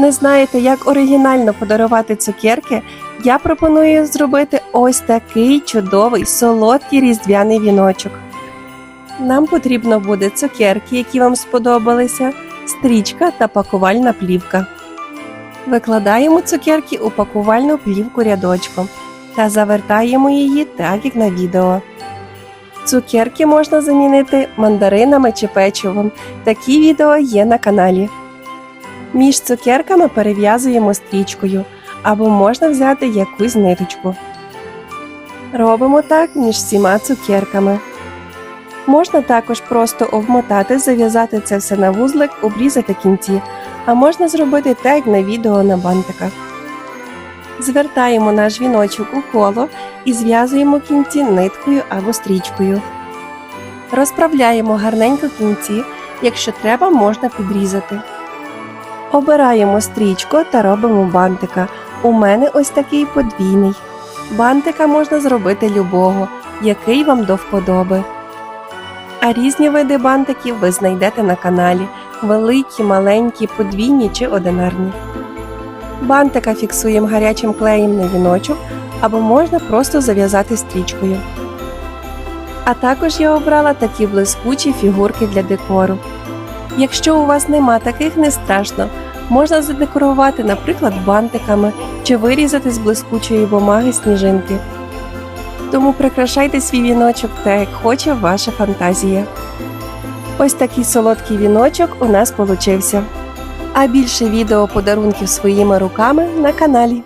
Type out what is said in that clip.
Не знаєте, як оригінально подарувати цукерки? Я пропоную зробити ось такий чудовий солодкий різдвяний віночок. Нам потрібно буде цукерки, які вам сподобалися, стрічка та пакувальна плівка. Викладаємо цукерки у пакувальну плівку рядочком та завертаємо її так, як на відео. Цукерки можна замінити мандаринами чи печивом. Такі відео є на каналі. Між цукерками перев'язуємо стрічкою або можна взяти якусь ниточку. Робимо так між всіма цукерками. Можна також просто обмотати, зав'язати це все на вузлик, обрізати кінці, а можна зробити так, як на відео на бантиках. Звертаємо наш віночок у коло і зв'язуємо кінці ниткою або стрічкою. Розправляємо гарненько кінці, якщо треба, можна підрізати. Обираємо стрічку та робимо бантика. У мене ось такий подвійний. Бантика можна зробити любого, який вам до вподоби. А різні види бантиків ви знайдете на каналі: великі, маленькі, подвійні чи одинарні. Бантика фіксуємо гарячим клеєм на віночок або можна просто зав'язати стрічкою. А також я обрала такі блискучі фігурки для декору. Якщо у вас нема таких, не страшно. Можна задекорувати, наприклад, бантиками чи вирізати з блискучої бумаги сніжинки. Тому прикрашайте свій віночок так, як хоче ваша фантазія. Ось такий солодкий віночок у нас получився. А більше відео подарунків своїми руками на каналі.